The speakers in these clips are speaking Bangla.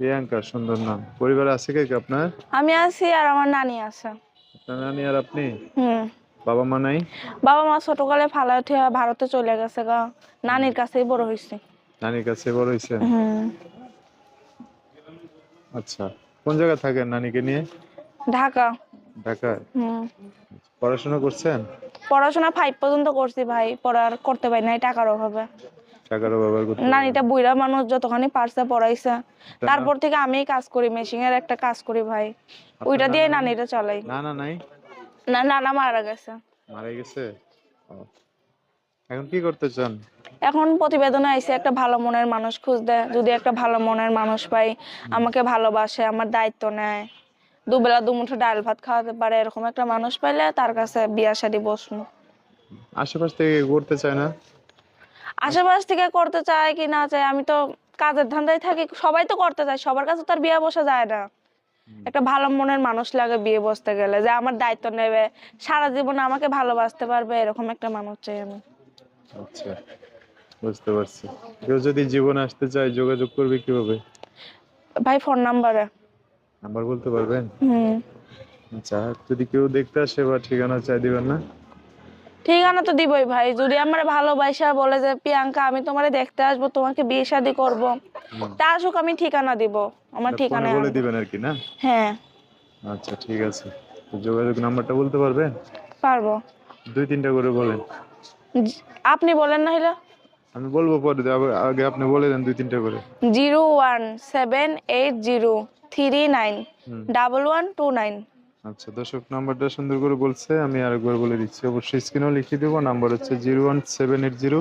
প্রিয়াঙ্কা সুন্দর নাম। পরিবারে আছে কে কে আপনার? আমি আছি আর আমার নানি আছে। আপনার নানি আর আপনি? হুম। বাবা মা নাই? বাবা মা ছোটকালে উঠে ভারতে চলে গেছে গা। নানির কাছেই বড় নানির কাছে বড় হুম। আচ্ছা কোন জায়গায় থাকেন নানিকে নিয়ে? ঢাকা। ঢাকায়? হুম। পড়াশোনা করছেন? পড়াশোনা ফাইভ পর্যন্ত করছি ভাই পড়ার করতে পারি নাই টাকার অভাবে। টাকারও ব্যবহার করতে নানিটা বুইরা মানুষ যতখানি পারছে পড়াইছে। তারপর থেকে আমিই কাজ করি মেশিং এর একটা কাজ করি ভাই। ওইটা দিয়ে নানিটা চালাই। না না নাই? না নানা মারা গেছে। মারা গেছে? এখন কি করতে চান? এখন প্রতিবেদনে আইসে একটা ভালো মনের মানুষ খুঁজতে। যদি একটা ভালো মনের মানুষ পাই আমাকে ভালোবাসে আমার দায়িত্ব নেয়। দুবেলা দুমুঠো ডাল ভাত খাওয়াতে পারে এরকম একটা মানুষ পাইলে তার কাছে বিয়া শাদী বসবো। আশেপাশ থেকে করতে চায় না? আশেপাশ থেকে করতে চায় কি না চায় আমি তো কাজের ধান্দায় থাকি সবাই তো করতে চায় সবার কাছে তার বিয়ে বসা যায় না। একটা ভালো মনের মানুষ লাগে বিয়ে বসতে গেলে যে আমার দায়িত্ব নেবে সারা জীবন আমাকে ভালোবাসতে পারবে এরকম একটা মানুষ চাই আমি। আচ্ছা বুঝতে পারছি। কেউ যদি জীবনে আসতে চায় যোগাযোগ করবে কীভাবে? ভাই ফোন নাম্বারে। নাম্বার বলতে পারবেন? হুম। আচ্ছা যদি কেউ দেখতে আসে বা ঠিকানা চাই দিবেন না? ঠিকানা তো দিবই ভাই। যদি আমার ভালোবাসা বলে যে প্রিয়াঙ্কা আমি তোমারে দেখতে আসব তোমাকে বিয়ে শাদী করব। তা আসুক আমি ঠিকানা দিব আমার ঠিকানা বলে দিবেন আর কি না? হ্যাঁ। আচ্ছা ঠিক আছে। যোগাযোগ নাম্বারটা বলতে পারবেন পারব। দুই তিনটা করে বলেন। আপনি বলেন না হলে আমি বলব পরে আগে- আপনি বলে দেন দুই তিনটা করে। Zero one seven eight zero three nine. Double one two nine. আচ্ছা দর্শক, নাম্বারটা সুন্দর করে বলছে, আমি আরেকবার বলে দিচ্ছি। অবশ্যই স্ক্রিনেও লিখে দেবো, নাম্বার হচ্ছে zero one seven eight zero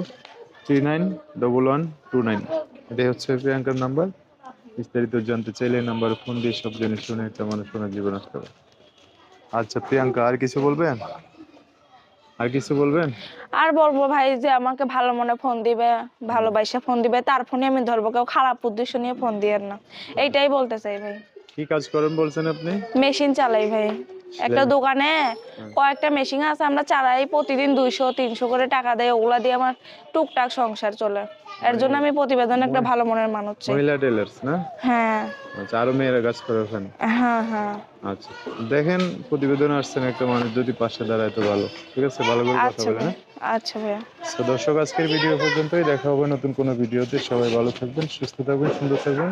three nine double one two nine. এটাই হচ্ছে প্রিয়াঙ্কার নাম্বার। বিস্তারিত জানতে চাইলে নাম্বার ফোন দিয়ে সব জেনে শুনে একটা মানুষের জীবন আসতে পারে আচ্ছা প্রিয়াঙ্কা, আর কিছু বলবেন? আর কিছু বলবেন? আর বলব ভাই যে আমাকে ভালো মনে ফোন দিবে, ভালোবাসা ফোন দিবে, তার ফোনে আমি ধরবো, কেউ খারাপ উদ্দেশ্য নিয়ে ফোন দিয়েন না। এইটাই বলতে চাই ভাই। কি কাজ করেন বলছেন আপনি? মেশিন চালাই ভাই। একটা দোকানে কয়েকটা মেশিন আছে আমরা চালাই প্রতিদিন দুইশো তিনশো করে টাকা দেয় ওগুলা দিয়ে আমার টুকটাক সংসার চলে। এর জন্য আমি প্রতিবেদন একটা ভালো মনের মানুষ চাই। মহিলা টেলার্স না? হ্যাঁ। আচ্ছা আরও মেয়েরা কাজ করে ওখানে হ্যাঁ হ্যাঁ। আচ্ছা দেখেন প্রতিবেদন আসছেন একটা মানুষ যদি পাশে দাঁড়ায় তো ভালো। ঠিক আছে ভালো করে কথা আচ্ছা বলেন হ্যাঁ? আচ্ছা ভাইয়া। তো দর্শক আজকের ভিডিও পর্যন্তই। দেখা হবে নতুন কোনো ভিডিওতে। সবাই ভালো থাকবেন সুস্থ থাকবেন সুন্দর থাকবেন।